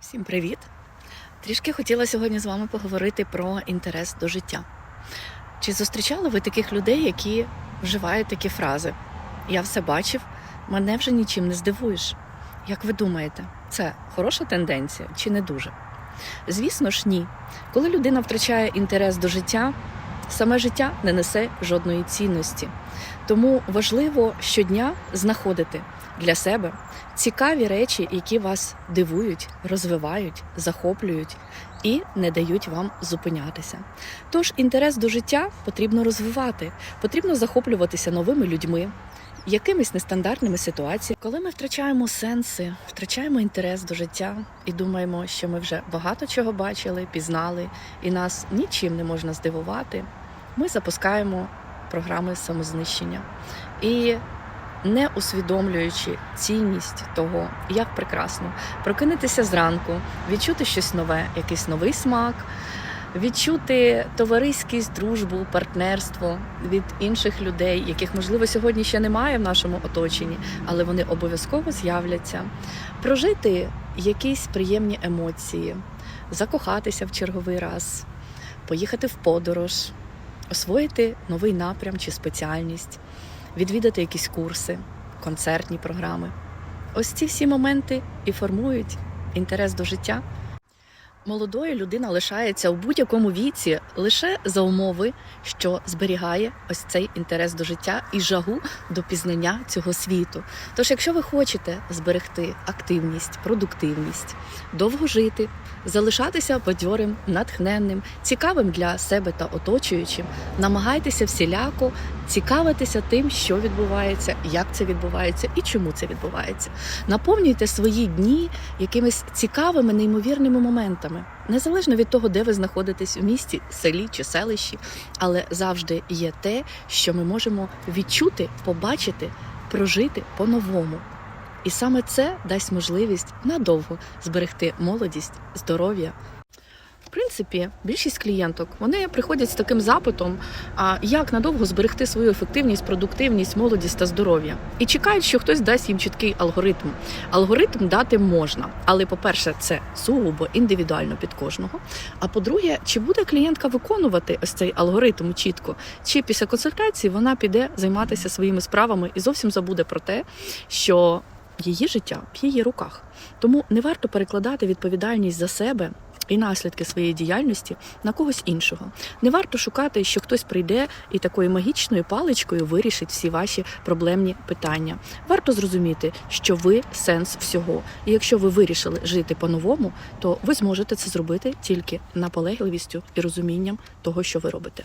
Всім привіт! Трішки хотіла сьогодні з вами поговорити про інтерес до життя. Чи зустрічали ви таких людей, які вживають такі фрази? Я все бачив, мене вже нічим не здивуєш. Як ви думаєте, це хороша тенденція чи не дуже? Звісно ж, ні. Коли людина втрачає інтерес до життя, саме життя не несе жодної цінності. Тому важливо щодня знаходити для себе цікаві речі, які вас дивують, розвивають, захоплюють і не дають вам зупинятися. Тож інтерес до життя потрібно розвивати, потрібно захоплюватися новими людьми. Якимись нестандартними ситуаціями, коли ми втрачаємо сенси, втрачаємо інтерес до життя і думаємо, що ми вже багато чого бачили, пізнали, і нас нічим не можна здивувати, ми запускаємо програми самознищення. І не усвідомлюючи цінність того, як прекрасно прокинутися зранку, відчути щось нове, якийсь новий смак, відчути товариськість, дружбу, партнерство від інших людей, яких можливо сьогодні ще немає в нашому оточенні, але вони обов'язково з'являться, прожити якісь приємні емоції, закохатися в черговий раз, поїхати в подорож, освоїти новий напрям чи спеціальність відвідати якісь курси, концертні програми. Ось ці всі моменти і формують інтерес до життя. Молодою людина лишається у будь-якому віці лише за умови, що зберігає ось цей інтерес до життя і жагу до пізнання цього світу. Тож, якщо ви хочете зберегти активність, продуктивність, довго жити, залишатися бадьорим, натхненним, цікавим для себе та оточуючим, намагайтеся всіляко цікавитися тим, що відбувається, як це відбувається і чому це відбувається. Наповнюйте свої дні якимись цікавими, неймовірними моментами, незалежно від того, де ви знаходитесь у місті, селі чи селищі, але завжди є те, що ми можемо відчути, побачити, прожити по-новому. І саме це дасть можливість надовго зберегти молодість, здоров'я. Принципі, більшість клієнток вони приходять з таким запитом: а як надовго зберегти свою ефективність, продуктивність, молодість та здоров'я, і чекають, що хтось дасть їм чіткий алгоритм. Алгоритм дати можна, але по-перше, це сугубо індивідуально під кожного. А по-друге, чи буде клієнтка виконувати ось цей алгоритм чітко, чи після консультації вона піде займатися своїми справами і зовсім забуде про те, що її життя в її руках. Тому не варто перекладати відповідальність за себе і наслідки своєї діяльності на когось іншого. Не варто шукати, що хтось прийде і такою магічною паличкою вирішить всі ваші проблемні питання. Варто зрозуміти, що ви сенс всього. І якщо ви вирішили жити по-новому, то ви зможете це зробити тільки наполегливістю і розумінням того, що ви робите.